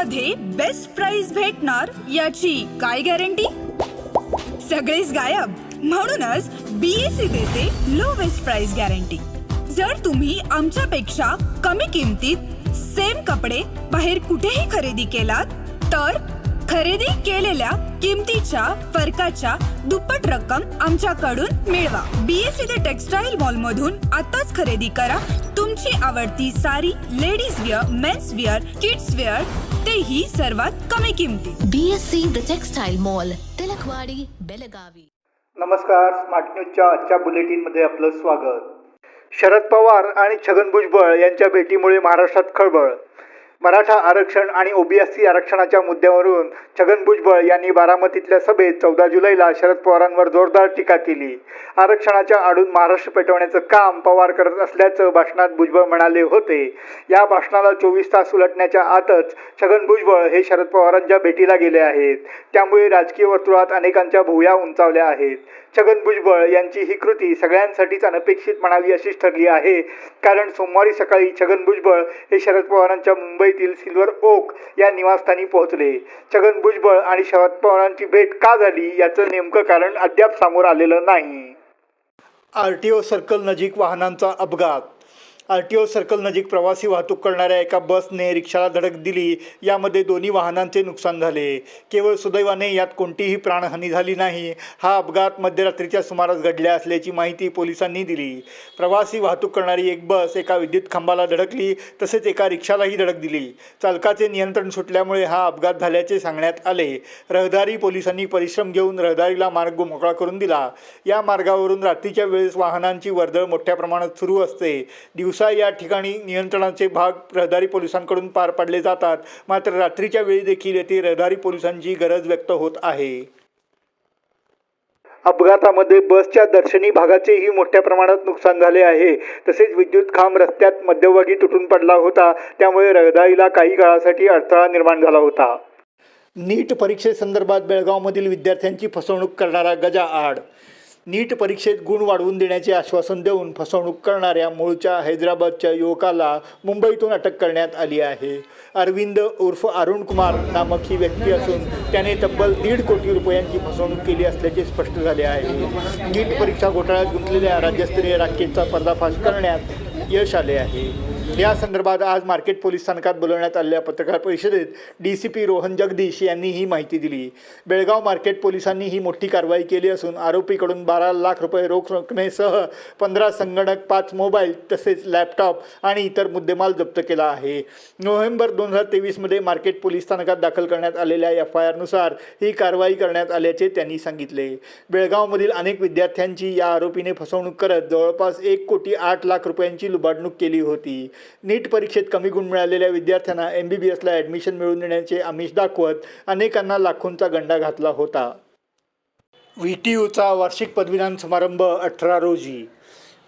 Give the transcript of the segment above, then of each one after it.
मध्ये best price भेटणार याची काय गॅरंटी सगळेच गायब. म्हणूनच बीएससी देते लो बेस्ट प्राइस गॅरंटी जर तुम्ही आमच्यापेक्षा कमी किमतीत सेम कपडे बाहेर कुठेही खरेदी केलात तर खरेदी केलेल्या किमतीच्या फरकाच्या दुप्पट रक्कम आमच्याकडून मिळवा. बीएससी ते टेक्सटाईल मॉल मधून आताच खरेदी करा. तुमची आवडती sari ladies wear men's wear kids wear तेही सर्वात कमी किमतीत BSc The Textile Mall, Tilakwadi Belagavi. नमस्कार स्मार्ट न्यूजच्या आजच्या बुलेटिनमध्ये आपलं स्वागत. शरद पवार आणि छगन भुजबळ यांच्या भेटीमुळे महाराष्ट्रात खळबळ. मराठा आरक्षण आणि ओबीएससी आरक्षणाच्या मुद्द्यावरून छगन भुजबळ यांनी बारामतीतल्या सभेत चौदा जुलैला शरद पवारांवर जोरदार टीका केली. आरक्षणाच्या आडून महाराष्ट्र पेटवण्याचं काम पवार करत असल्याचं भाषणात भुजबळ म्हणाले होते. या भाषणाला चोवीस तास उलटण्याच्या आतच छगन भुजबळ हे शरद पवारांच्या भेटीला गेले आहेत. त्यामुळे राजकीय वर्तुळात अनेकांच्या भुया उंचावल्या आहेत. छगन भुजबळ यांची ही कृती सगळ्यांसाठीच अनपेक्षित म्हणावी अशीच ठरली आहे. कारण सोमवारी सकाळी छगन भुजबळ हे शरद पवारांच्या मुंबईतील सिल्वर ओक या निवासस्थानी पोहोचले. छगन भुजबळ आणि शरद पवारांची भेट का झाली याचं नेमकं कारण अद्याप समोर आलेलं नाही. आर टी ओ सर्कल नजीक वाहनांचा अपघात आर टी ओ सर्कल नजीक प्रवासी वाहतूक करणाऱ्या एका बसने रिक्षाला धडक दिली. यामध्ये दोन्ही वाहनांचे नुकसान झाले. केवळ सुदैवाने यात कोणतीही प्राणहानी झाली नाही. हा अपघात मध्यरात्रीच्या सुमारास घडल्या असल्याची माहिती पोलिसांनी दिली. प्रवासी वाहतूक करणारी एक बस एका विद्युत खांबाला धडकली तसेच एका रिक्षालाही धडक दिली. चालकाचे नियंत्रण सुटल्यामुळे हा अपघात झाल्याचे सांगण्यात आले. रहदारी पोलिसांनी परिश्रम घेऊन रहदारीला मार्ग मोकळा करून दिला. या मार्गावरून रात्रीच्या वेळेस वाहनांची वर्दळ मोठ्या प्रमाणात सुरू असते. दिवस या ठिकाणी नियंत्रणाचे भाग रहदारी पोलिसांकडून पार पाडले जातात. मात्र रात्रीच्या वेळी देखील येथे रहदारी पोलिसांची गरज व्यक्त होत आहे. अपघातामध्ये बसच्या दर्शनी भागाचेही मोठ्या प्रमाणात नुकसान झाले आहे. तसेच विद्युत खांब रस्त्यात मध्यभागी तुटून पडला होता. त्यामुळे रहदारीला काही काळासाठी अडथळा निर्माण झाला होता. नीट परीक्षेसंदर्भात बेळगावमधील विद्यार्थ्यांची फसवणूक करणारा गजा आड नीट परीक्षेत गुण वाढवून देण्याचे आश्वासन देऊन फसवणूक करणाऱ्या मूळच्या हैदराबादच्या युवकाला मुंबईतून अटक करण्यात आली आहे. अरविंद उर्फ अरुण कुमार नामक ही व्यक्ती असून त्याने तब्बल दीड कोटी रुपयांची फसवणूक केली असल्याचे स्पष्ट झाले आहे. नीट परीक्षा घोटाळ्यात गुंतलेल्या राज्यस्तरीय राखेचा पर्दाफाश करण्यात यश आले आहे. या संदर्भात आज मार्केट पोलीस स्थानकात बोलवण्यात आलेल्या पत्रकार परिषदेत D C P Rohan Jagdish यांनी ही माहिती दिली. बेळगाव मार्केट पोलिसांनी ही मोठी कारवाई केली असून आरोपीकडून बारा लाख रुपये रोख रकमेसह पंधरा संगणक पाच मोबाईल तसेच लॅपटॉप आणि इतर मुद्देमाल जप्त केला आहे. नोव्हेंबर दोन हजार तेवीसमध्ये मार्केट पोलीस स्थानकात दाखल करण्यात आलेल्या एफ आय आरनुसार ही कारवाई करण्यात आल्याचे त्यांनी सांगितले. बेळगावमधील अनेक विद्यार्थ्यांची या आरोपीने फसवणूक करत जवळपास एक कोटी आठ लाख रुपयांची लुबाडणूक केली होती. नीट परीक्षेत कमी गुण मिळालेल्या विद्यार्थ्यांना एम बी बी एसला ॲडमिशन मिळवून देण्याचे आमिष दाखवत अनेकांना लाखोंचा गंडा घातला होता. व्ही टी यूचा वार्षिक पदवीदान समारंभ अठरा रोजी.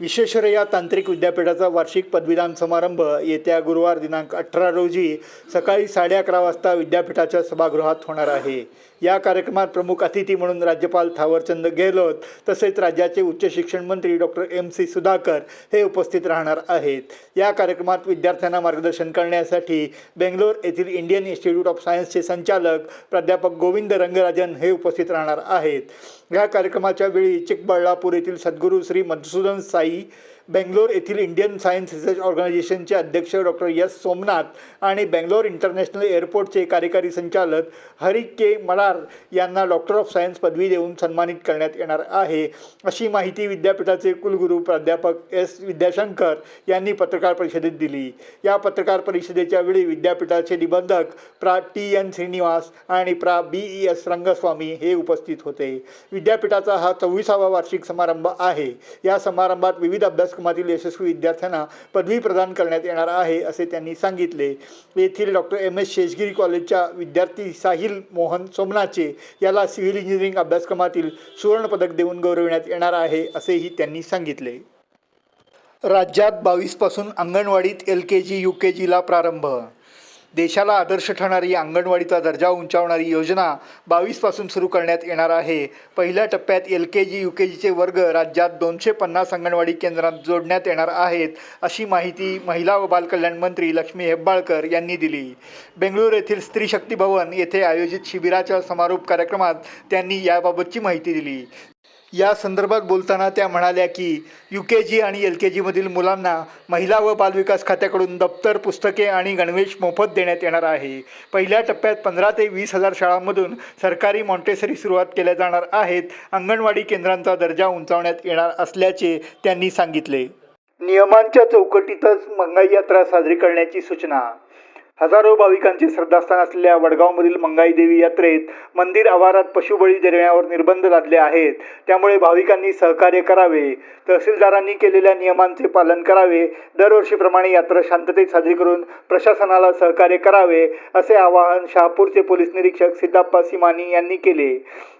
विश्वेश्वरय्या तांत्रिक विद्यापीठाचा वार्षिक पदवीदान समारंभ येत्या गुरुवार दिनांक अठरा रोजी सकाळी साडे अकरा वाजता विद्यापीठाच्या सभागृहात होणार आहे. या कार्यक्रमात प्रमुख अतिथी म्हणून राज्यपाल थावरचंद गेहलोत तसेच राज्याचे उच्च शिक्षण मंत्री डॉक्टर एम सी सुधाकर हे उपस्थित राहणार आहेत. या कार्यक्रमात विद्यार्थ्यांना मार्गदर्शन करण्यासाठी बेंगलोर येथील इंडियन इन्स्टिट्यूट ऑफ सायन्सचे संचालक प्राध्यापक गोविंद रंगराजन हे उपस्थित राहणार आहेत. या कार्यक्रमाच्या वेळी चिकबळ्ळापूर येथील सद्गुरू श्री मधुसूदन साई बेंगलोर येथील इंडियन सायन्स रिसर्च ऑर्गनायझेशनचे अध्यक्ष डॉक्टर यस सोमनाथ आणि बेंगलोर इंटरनॅशनल एअरपोर्टचे कार्यकारी संचालक हरी के मलार यांना डॉक्टर ऑफ सायन्स पदवी देऊन सन्मानित करण्यात येणार आहे. अशी माहिती विद्यापीठाचे कुलगुरू प्राध्यापक एस विद्याशंकर यांनी पत्रकार परिषदेत दिली. या पत्रकार परिषदेच्या वेळी विद्यापीठाचे निबंधक प्रा. टी. एन. श्रीनिवास आणि प्रा. बी. ई. एस. रंगस्वामी हे उपस्थित होते. विद्यापीठाचा हा चोवीसावा वार्षिक समारंभ आहे. या समारंभात विविध अभ्यासक्रम अभ्यासक्रमातील यशस्वी विद्यार्थ्यांना पदवी प्रदान करण्यात येणार आहे असे त्यांनी सांगितले. येथील डॉक्टर एम. एस. शेषगिरी कॉलेजच्या विद्यार्थी साहिल मोहन सोमनाचे याला सिव्हिल इंजिनिअरिंग अभ्यासक्रमातील सुवर्णपदक देऊन गौरविण्यात येणार आहे असेही त्यांनी सांगितले. राज्यात बावीसपासून अंगणवाडीत एल के जी यू के जीला प्रारंभ देशाला आदर्श ठरणारी अंगणवाडीचा दर्जा उंचावणारी योजना बावीसपासून सुरू करण्यात येणार आहे. पहिल्या टप्प्यात एल के जी यू के जीचे वर्ग राज्यात दोनशे पन्नास अंगणवाडी केंद्रात जोडण्यात येणार आहेत अशी माहिती महिला व बालकल्याण मंत्री लक्ष्मी हेब्बाळकर यांनी दिली. बेंगळूर येथील स्त्री शक्ती भवन येथे आयोजित शिबिराच्या समारोप कार्यक्रमात त्यांनी याबाबतची माहिती दिली. या संदर्भात बोलताना त्या म्हणाल्या की यू के जी आणि एल के जीमधील मुलांना महिला व बालविकास खात्याकडून दप्तर पुस्तके आणि गणवेश मोफत देण्यात येणार आहे. पहिल्या टप्प्यात पंधरा ते वीस हजार शाळांमधून सरकारी मॉन्टेसरी सुरुवात केल्या जाणार आहेत. अंगणवाडी केंद्रांचा दर्जा उंचावण्यात येणार असल्याचे त्यांनी सांगितले. नियमांच्या चौकटीतच मंगाई यात्रा साजरी करण्याची सूचना हजारो भाविकांचे श्रद्धास्थान असलेल्या वडगावमधील मंगाई देवी यात्रेत मंदिर आवारात पशुबळी देण्यावर निर्बंध लादले आहेत. त्यामुळे भाविकांनी सहकार्य करावे तहसीलदारांनी केलेल्या नियमांचे पालन करावे दरवर्षीप्रमाणे यात्रा शांततेत साजरी करून प्रशासनाला सहकार्य करावे असे आवाहन शहापूरचे पोलीस निरीक्षक सिद्धाप्पा सिमानी यांनी केले.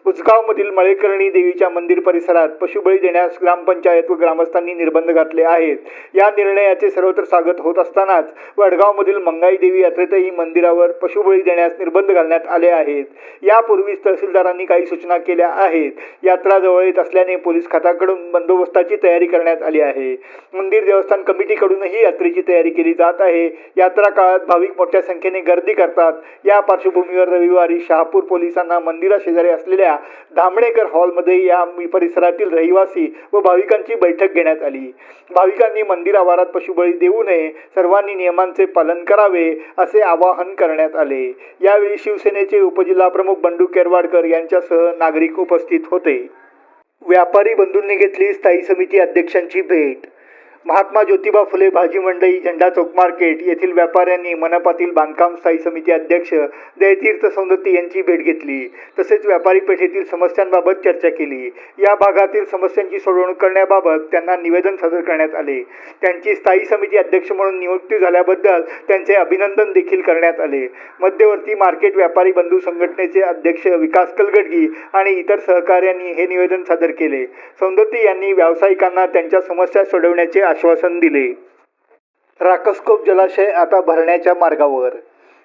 उसगावमधील मळेकर्णी देवीच्या मंदिर परिसरात पशुबळी देण्यास ग्रामपंचायत व ग्रामस्थांनी निर्बंध घातले आहेत. या निर्णयाचे सर्वत्र स्वागत होत असतानाच वडगावमधील मंगाई देवी यात्रेतही मंदिरावर पशुबळी देण्यास निर्बंध घालण्यात आले आहेत. यापूर्वीच तहसीलदारांनी काही सूचना केल्या आहेत. यात्रा जवळ येत असल्याने पोलीस खात्याकडून बंदोबस्ताची तयारी करण्यात आली आहे. मंदिर देवस्थान कमिटीकडूनही यात्रेची तयारी केली जात आहे. यात्रा काळात भाविक मोठ्या संख्येने गर्दी करतात. या पार्श्वभूमीवर रविवारी शहापूर पोलिसांना मंदिराशेजारी असलेल्या धामणेकर हॉलमध्ये या परिसरातील रहिवासी व भाविकांची बैठक घेण्यात आली. भाविकांनी मंदिर आवारात पशुबळी देऊ नये सर्वांनी नियमांचे पालन करावे असे आवाहन करण्यात आले. यावेळी शिवसेनेचे उपजिल्हा प्रमुख बंडू केरवाडकर यांच्यासह नागरिक उपस्थित होते. व्यापारी बंधूंनी घेतली स्थायी समिती अध्यक्षांची भेट. महात्मा ज्योतिबा फुले भाजी मंडई झेंडा चौक मार्केट येथील व्यापाऱ्यांनी मनपातील बांधकाम स्थायी समिती अध्यक्ष दयतीर्थ सौंदत्ती यांची भेट घेतली. तसेच व्यापारी पेठेतील समस्यांबाबत चर्चा केली. या भागातील समस्यांची सोडवणूक करण्याबाबत त्यांना निवेदन सादर करण्यात आले. त्यांची स्थायी समिती अध्यक्ष म्हणून नियुक्ती झाल्याबद्दल त्यांचे अभिनंदन देखील करण्यात आले. मध्यवर्ती मार्केट व्यापारी बंधू संघटनेचे अध्यक्ष विकास कलगडगी आणि इतर सहकाऱ्यांनी हे निवेदन सादर केले. सौंदत्ती यांनी व्यावसायिकांना त्यांच्या समस्या सोडवण्याचे आश्वासन दिले. राकस्कोप जलाशय आता भरण्याच्या मार्गावर.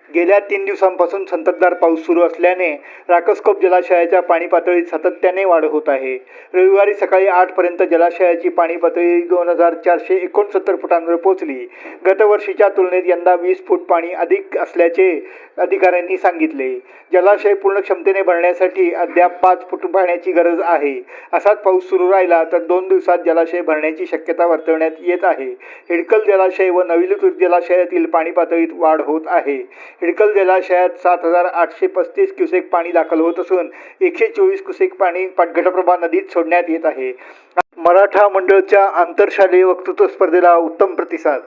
गेल्या तीन दिवसांपासून संततधार पाऊस सुरू असल्याने राकसकोप जलाशयाच्या पाणी पातळीत सातत्याने वाढ होत आहे. रविवारी सकाळी आठपर्यंत जलाशयाची पाणी पातळी दोन हजार चारशे एकोणसत्तर फुटांवर पोहोचली. गतवर्षीच्या तुलनेत यंदा वीस फूट पाणी अधिक असल्याचे अधिकाऱ्यांनी सांगितले. जलाशय पूर्ण क्षमतेने भरण्यासाठी अद्याप पाच फूट पाण्याची गरज आहे. असाच पाऊस सुरू राहिला तर दोन दिवसात जलाशय भरण्याची शक्यता वर्तवण्यात येत आहे. हिडकल जलाशय व नविलतूर जलाशयातील पाणी पातळीत वाढ होत आहे. हिडकल जलाशयात सात हजार आठशे पस्तीस क्युसेक पाणी दाखल होत असून एकशे चोवीस क्युसेक पाणी घटप्रभा नदीत सोडण्यात येत आहे. मराठा मंडळच्या आंतरशालेय वक्तृत्व स्पर्धेला उत्तम प्रतिसाद.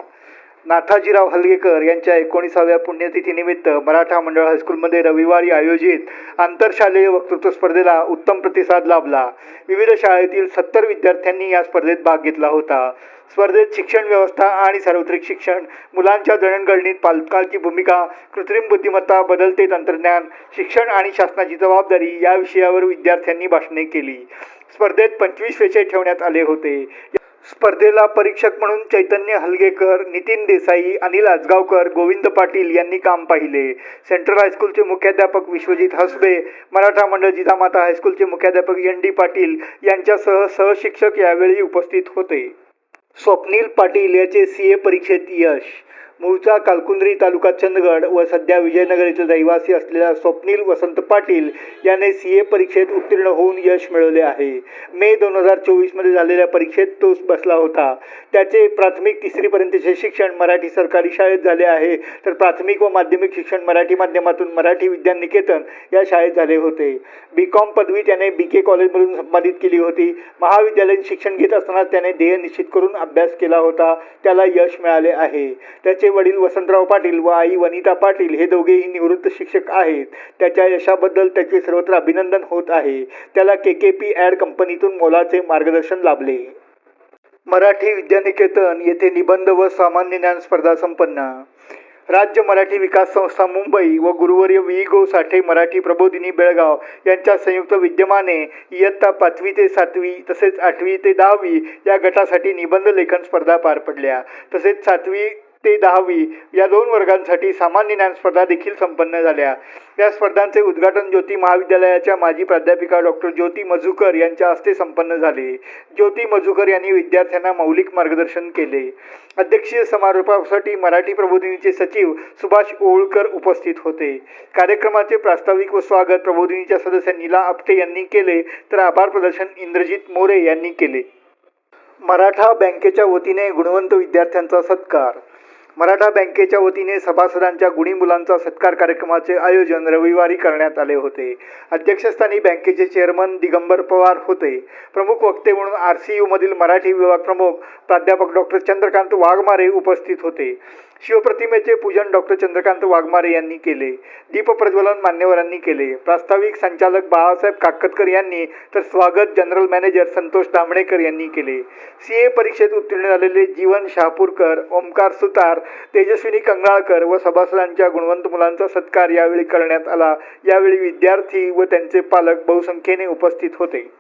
नाथाजीराव हलगेकर यांच्या एकोणीसाव्या पुण्यतिथीनिमित्त मराठा मंडळ हायस्कूलमध्ये रविवारी आयोजित आंतरशालेय वक्तृत्व स्पर्धेला उत्तम प्रतिसाद लाभला. विविध शाळेतील सत्तर विद्यार्थ्यांनी या स्पर्धेत भाग घेतला होता. स्पर्धेत शिक्षण व्यवस्था आणि सार्वत्रिक शिक्षण. मुलांच्या जडणघडणीत पालकांची भूमिका कृत्रिम बुद्धिमत्ता बदलते तंत्रज्ञान शिक्षण आणि शासनाची जबाबदारी या विषयावर विद्यार्थ्यांनी भाषणे केली. स्पर्धेत पंचवीस विषय ठेवण्यात आले होते. स्पर्धेला परीक्षक म्हणून चैतन्य हलगेकर नितीन देसाई अनिल आजगावकर गोविंद पाटील यांनी काम पाहिले. सेंट्रल हायस्कूलचे मुख्याध्यापक विश्वजित हसबे मराठा मंडळ जिजामाता हायस्कूलचे मुख्याध्यापक एन डी पाटील यांच्यासह सहशिक्षक यावेळी उपस्थित होते. स्वप्नील पाटील याचे सी ए परीक्षेत यश. मूळचा कालकुंद्री तालुका चंदगड व सध्या विजयनगर येथील रहिवासी असलेला स्वप्नील वसंत पाटील याने सी ए परीक्षेत उत्तीर्ण होऊन यश मिळवले आहे. मे दोन हजार चोवीसमध्ये झालेल्या परीक्षेत तो बसला होता. त्याचे प्राथमिक तिसरीपर्यंतचे शिक्षण मराठी सरकारी शाळेत झाले आहे. तर प्राथमिक व माध्यमिक शिक्षण मराठी माध्यमातून मराठी विद्यानिकेतन या शाळेत झाले होते. बी कॉम पदवी त्याने बी के कॉलेजमधून संपादित केली होती. महाविद्यालयीन शिक्षण घेत असताना त्याने ध्येय निश्चित करून अभ्यास केला होता. त्याला यश मिळाले आहे. त्याचे वडील वसंतराव पाटील व आई वनिता पाटील हे दोघेही निवृत्त शिक्षक आहेत. त्याच्या यशाबद्दल त्याचे सर्वत्र अभिनंदन होत आहे. त्याला के के पी ॲड कंपनीतून मोलाचे मार्गदर्शन लाभले. मराठी विद्यानिकेतन येथे निबंध व सामान्य ज्ञान स्पर्धा संपन्न. राज्य मराठी विकास संस्था मुंबई व गुरुवर्य वी गो साठे मराठी प्रबोधिनी बेळगाव यांच्या संयुक्त विद्यमाने इयत्ता पाचवी ते सातवी तसेच आठवी ते दहावी या गटासाठी निबंध लेखन स्पर्धा पार पडल्या. तसेच सातवी ते दहावी या दोन वर्गांसाठी सामान्य ज्ञान स्पर्धा देखील संपन्न झाल्या. या स्पर्धांचे उद्घाटन ज्योती महाविद्यालयाच्या माजी प्राध्यापिका डॉक्टर ज्योती मजुकर यांच्या हस्ते संपन्न झाले. ज्योती मजुकर यांनी विद्यार्थ्यांना मौलिक मार्गदर्शन केले. अध्यक्षीय समारोपासाठी मराठी प्रबोधिनीचे सचिव सुभाष ओळकर उपस्थित होते. कार्यक्रमाचे प्रास्ताविक व स्वागत प्रबोधिनीच्या सदस्य नीला आपटे यांनी केले तर आभार प्रदर्शन इंद्रजित मोरे यांनी केले. मराठा बँकेच्या वतीने गुणवंत विद्यार्थ्यांचा सत्कार. मराठा बँकेच्या वतीने सभासदांच्या गुणी मुलांचा सत्कार कार्यक्रमाचे आयोजन रविवारी करण्यात आले होते. अध्यक्षस्थानी बँकेचे चेअरमन दिगंबर पवार होते. प्रमुख वक्ते म्हणून आर सी यूमधील मराठी विभाग प्रमुख प्राध्यापक डॉक्टर चंद्रकांत वाघमारे उपस्थित होते. शिवप्रतिमेचे पूजन डॉक्टर चंद्रकांत वाघमारे यांनी केले. दीपप्रज्वलन मान्यवरांनी केले. प्रास्ताविक संचालक बाळासाहेब काकतकर यांनी तर स्वागत जनरल मॅनेजर संतोष दामणेकर यांनी केले. सी ए परीक्षेत उत्तीर्ण झालेले जीवन शहापूरकर ओमकार सुतार तेजस्विनी कंगाळकर व सभासदांच्या गुणवंत मुलांचा सत्कार यावेळी करण्यात आला. यावेळी विद्यार्थी व त्यांचे पालक बहुसंख्येने उपस्थित होते.